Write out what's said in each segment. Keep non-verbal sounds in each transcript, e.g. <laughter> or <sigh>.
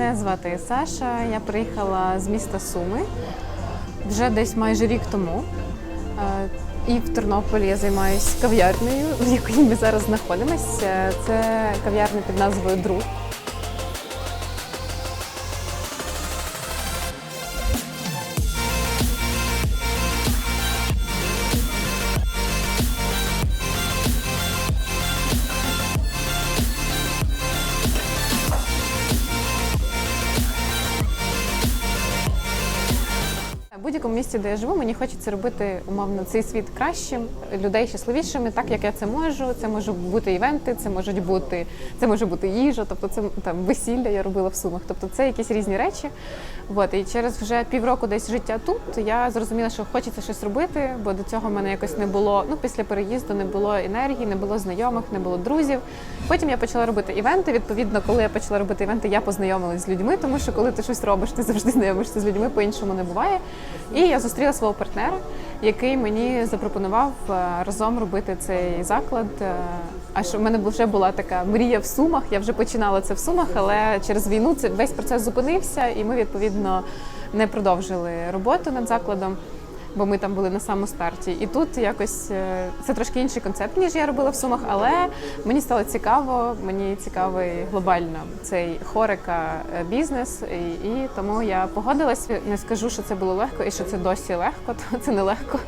Мене звати Саша. Я приїхала з міста Суми вже десь майже рік тому. Е, І в Тернополі я займаюся кав'ярнею, в якій ми зараз знаходимося. Це кав'ярня під назвою Друг. В будь-якому місці, де я живу, мені хочеться робити умовно цей світ кращим, людей щасливішими, так як я це можу. Це можуть бути івенти, це можуть бути, це може бути їжа, тобто це там весілля я робила в сумах. Тобто це якісь різні речі. От і через вже півроку десь життя тут я зрозуміла, що хочеться щось робити, бо до цього в мене якось не було. Ну після переїзду не було енергії, не було знайомих, не було друзів. Потім я почала робити івенти. Відповідно, коли я почала робити івенти, я познайомилась з людьми, тому що коли ти щось робиш, ти завжди знайомишся з людьми, по-іншому не буває. І я зустріла свого партнера, який мені запропонував е, разом робити цей заклад. Аж А що в мене вже була така мрія в сумах. Я вже починала це в сумах, але через війну це весь процес зупинився, і ми відповідно не продовжили роботу над закладом. Бо ми там були на самому старті, і тут якось е, це трошки інший концепт, ніж я робила в сумах. Але мені стало цікаво, мені цікавий глобально цей хорика е, бізнес, і, і тому я погодилась. Не скажу, що це було легко, і що це досі легко, <laughs> то це не легко.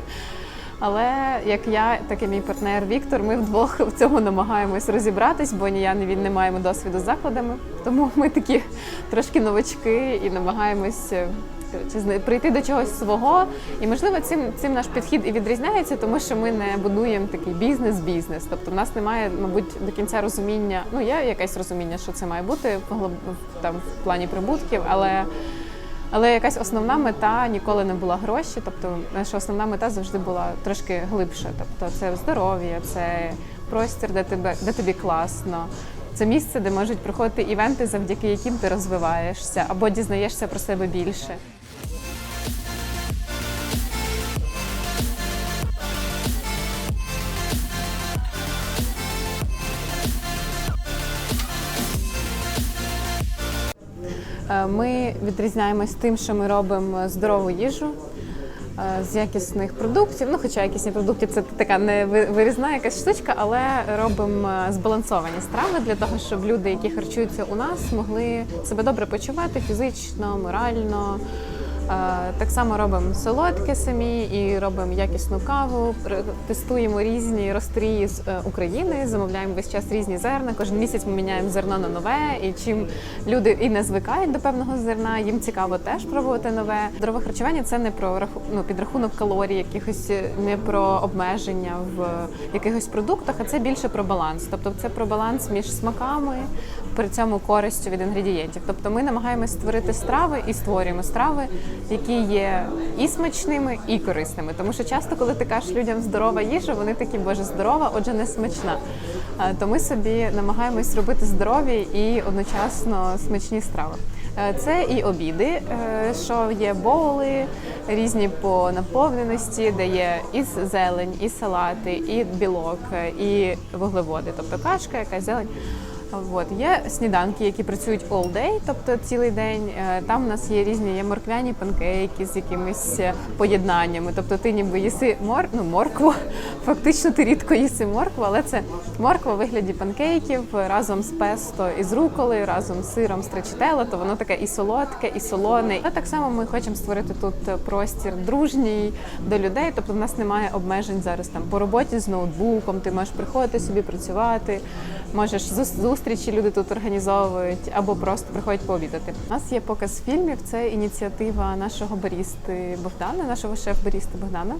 Але як я, так і мій партнер Віктор, ми вдвох в цьому намагаємось розібратись, бо ні я, ні він не маємо досвіду з закладами. Тому ми такі трошки новачки і намагаємось зна- прийти до чогось свого. І можливо, цим цим наш підхід і відрізняється, тому що ми не будуємо такий бізнес-бізнес. Тобто, в нас немає, мабуть, до кінця розуміння. Ну, є якесь розуміння, що це має бути там в плані прибутків, але. Але якась основна мета ніколи не була гроші. Тобто, наша основна мета завжди була трошки глибше. Тобто, це здоров'я, це простір, де тебе де тобі класно. Це місце, де можуть приходити івенти, завдяки яким ти розвиваєшся або дізнаєшся про себе більше. Ми відрізняємось тим, що ми робимо здорову їжу е, з якісних продуктів. Ну, хоча якісні продукти це така не вирізна якась штучка, але робимо е, збалансовані страви для того, щоб люди, які харчуються у нас, могли себе добре почувати фізично, морально. Е, Так само робимо солодке самі і робимо якісну каву. Тестуємо різні розстрії з е, України, замовляємо весь час різні зерна. Кожен місяць ми міняємо зерно на нове. І чим люди і не звикають до певного зерна, їм цікаво теж пробувати нове. Здорове харчування це не про ну, підрахунок калорій, якихось е, не про обмеження в якихось продуктах, а це більше про баланс. Тобто це про баланс між смаками, при цьому користю від інгредієнтів. Тобто ми намагаємось створити страви і створюємо страви, які є і смачними, і корисними. Тому що часто, коли ти кажеш людям здорова їжа, вони такі, боже, здорова, отже, не смачна. Е, То ми собі намагаємось робити здорові і одночасно смачні страви. Е, Це і обіди, е, що є боули різні по наповненості, де є і зелень, і салати, і білок, і вуглеводи, тобто кашка, якась зелень. От є сніданки, які працюють all day, тобто цілий день. Е, Там у нас є різні є морквяні панкейки з якимись е, поєднаннями. Тобто ти ніби їси мор, ну, моркву. <laughs> Фактично ти рідко їси моркву, але це морква у вигляді панкейків разом з песто і з руколи, разом з сиром стречитело, то воно таке і солодке, і солоне. Але так само ми хочемо створити тут простір дружній до людей. Тобто в нас немає обмежень зараз там по роботі з ноутбуком. Ти можеш приходити собі працювати. Можеш зус- зустрічі люди тут організовують або просто приходять пообідати. У нас є показ фільмів. Це ініціатива нашого барісти Богдана, нашого шеф-баріста Богдана.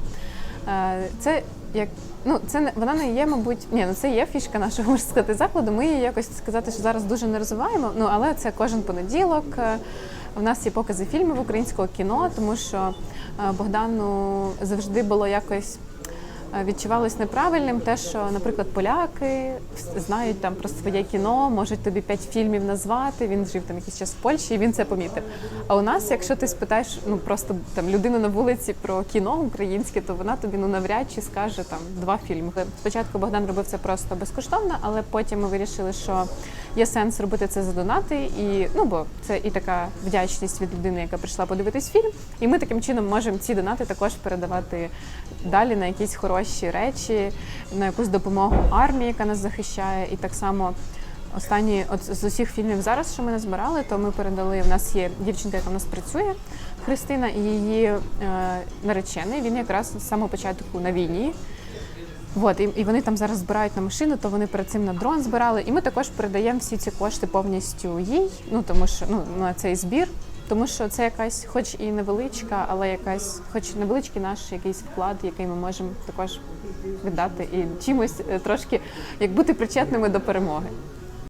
Е, Це як ну це не вона не є, мабуть, ні, ну це є фішка нашого можна сказати закладу. Ми її якось сказати, що зараз дуже не розвиваємо. Ну але це кожен понеділок. Е, У нас є покази фільмів українського кіно, тому що е, Богдану завжди було якось відчувалось неправильним те, що, наприклад, поляки знають там про своє кіно, можуть тобі п'ять фільмів назвати. Він жив там якийсь час в Польщі, і він це помітив. А у нас, якщо ти спитаєш ну просто там людину на вулиці про кіно українське, то вона тобі ну навряд чи скаже там два фільми. Спочатку Богдан робив це просто безкоштовно, але потім ми вирішили, що є сенс робити це за донати, і ну бо це і така вдячність від людини, яка прийшла подивитись фільм. І ми таким чином можемо ці донати також передавати далі на якісь хороші речі, на якусь допомогу армії, яка нас захищає, і так само. Останні от з усіх фільмів зараз, що ми назбирали, то ми передали. У нас є дівчинка, яка в нас працює, Христина, і її е, наречений. Він якраз з самого початку на війні. От, і, і вони там зараз збирають на машину, то вони перед цим на дрон збирали. І ми також передаємо всі ці кошти повністю їй, ну тому що ну на цей збір. Тому що це якась, хоч і невеличка, але якась, хоч невеличкий наш якийсь вклад, який ми можемо також віддати і чимось е, трошки як бути причетними до перемоги.